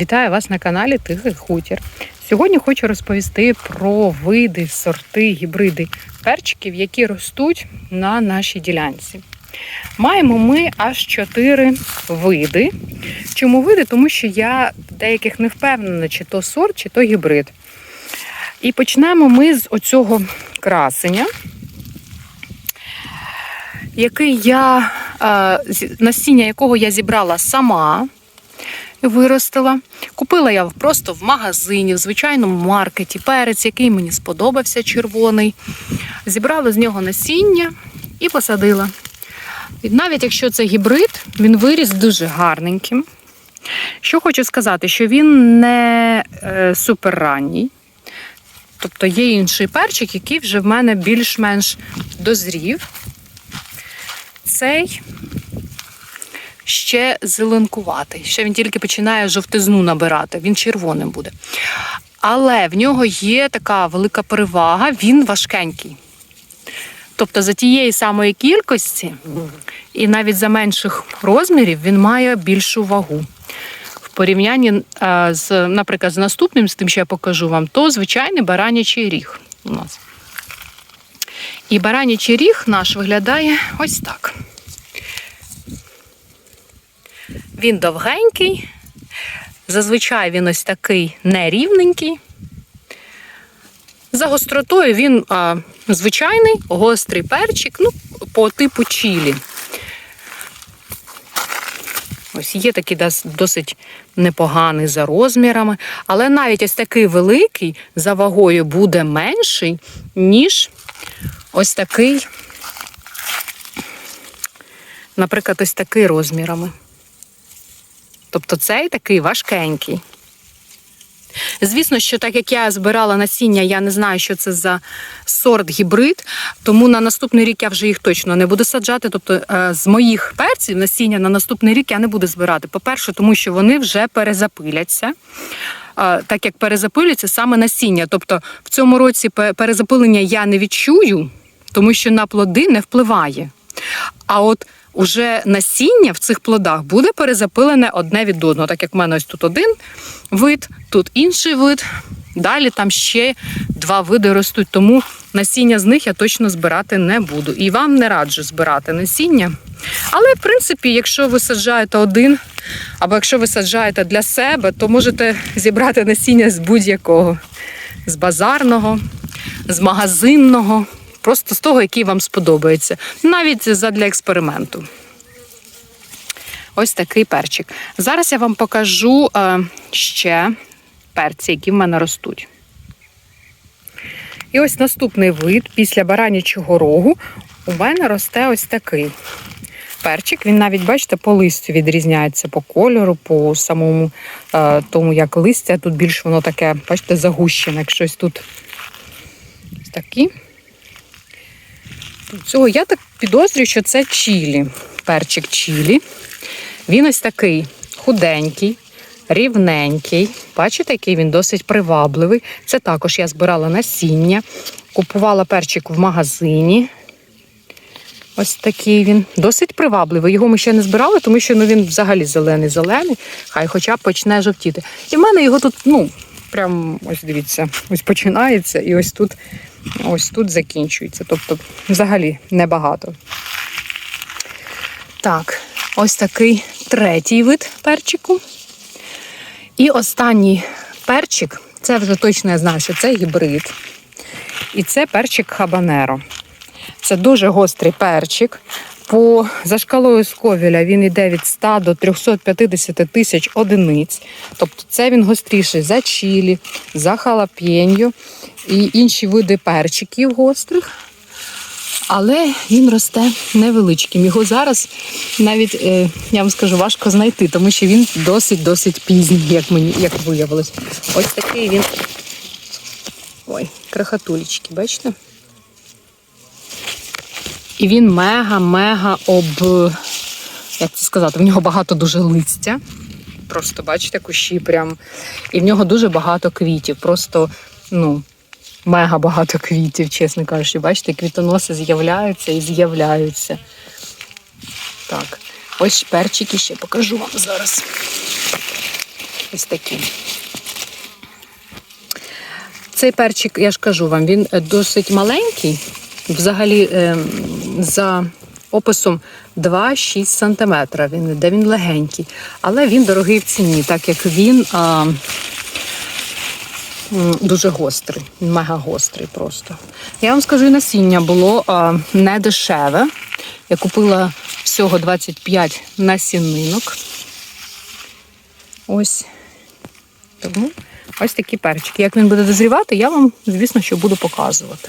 Вітаю вас на каналі Тихий Хутір. Сьогодні хочу розповісти про види, сорти, гібриди перчиків, які ростуть на нашій ділянці. Маємо ми аж чотири види. Чому види? Тому що я деяких не впевнена, чи то сорт, чи то гібрид. І почнемо ми з оцього красення, який я, е, насіння якого я зібрала сама виростила. Купила я просто в магазині, в звичайному маркеті перець, який мені сподобався, червоний. Зібрала з нього насіння і посадила. І навіть якщо це гібрид, він виріс дуже гарненьким. Що хочу сказати, що він не е, суперранній. Тобто є інший перчик, який вже в мене більш-менш дозрів. Цей ще зеленкуватий. Ще він тільки починає жовтизну набирати, він червоним буде. Але в нього є така велика перевага, він важкенький. Тобто за тієї самої кількості, і навіть за менших розмірів, він має більшу вагу. В порівнянні е, з, наприклад, з наступним, з тим, що я покажу вам, то звичайний баранячий ріг у нас. І баранячий ріг наш виглядає ось так. Він довгенький, зазвичай він ось такий нерівненький. За гостротою він а, звичайний, гострий перчик, ну, по типу чілі. Ось є такий досить непоганий за розмірами, але навіть ось такий великий за вагою буде менший, ніж ось такий, наприклад, ось такий розмірами. Тобто цей такий важкенький. Звісно, що так як я збирала насіння, я не знаю, що це за сорт гібрид, тому на наступний рік я вже їх точно не буду саджати. Тобто е, з моїх перців насіння на наступний рік я не буду збирати. По-перше, тому що вони вже перезапиляться. Е, Так як перезапиляться саме насіння. Тобто в цьому році перезапилення я не відчую, тому що на плоди не впливає. А от уже насіння в цих плодах буде перезапилене одне від одного. Так як в мене ось тут один вид, тут інший вид. Далі там ще два види ростуть, тому насіння з них я точно збирати не буду. І вам не раджу збирати насіння. Але, в принципі, якщо ви саджаєте один, або якщо ви саджаєте для себе, то можете зібрати насіння з будь-якого, з базарного, з магазинного, просто з того, який вам сподобається, навіть задля експерименту. Ось такий перчик. Зараз я вам покажу е, ще перці, які в мене ростуть. І ось наступний вид після баранячого рогу у мене росте ось такий перчик. Він навіть, бачите, по листю відрізняється по кольору, по самому е, тому, як листя. Тут більш воно таке, бачите, загущене, як щось тут ось такі. Цього я так підозрюю, що це чілі. Перчик чілі. Він ось такий худенький, рівненький. Бачите, який він досить привабливий. Це також я збирала насіння, купувала перчик в магазині. Ось такий він. Досить привабливий. Його ми ще не збирали, тому що ну, він взагалі зелений-зелений, хай хоча б почне жовтіти. І в мене його тут, ну, прям ось дивіться, ось починається і ось тут, ось тут закінчується. Тобто, взагалі небагато. Так, ось такий третій вид перчику. І останній перчик, це вже точно я знаю, що це гібрид. І це перчик хабанеро. Це дуже гострий перчик. По за шкалою Сковіля він йде від 100 до 350 тисяч одиниць. Тобто це він гостріший за чілі, за халапеньо і інші види перчиків гострих. Але він росте невеличким. Його зараз навіть, е, я вам скажу, важко знайти, тому що він досить-досить пізній, як мені як виявилось. Ось такий він. Ой, крахатулечки, бачите? І він мега-мега об. Як це сказати, в нього багато дуже листя. Просто бачите, кущі прям. І в нього дуже багато квітів. Просто, ну, мега багато квітів, чесно кажучи. Бачите, квітоноси з'являються і з'являються. Так, ось перчики ще покажу вам зараз. Ось такі. Цей перчик, я ж кажу вам, він е, досить маленький. Взагалі, е, за описом 2-6 см. Він іде, він легенький. Але він дорогий в ціні, так як він а, дуже гострий, мега гострий просто. Я вам скажу, насіння було а, не дешеве. Я купила всього 25 насінинок. Ось. Тому ось такі перчики. Як він буде дозрівати, я вам, звісно, що буду показувати.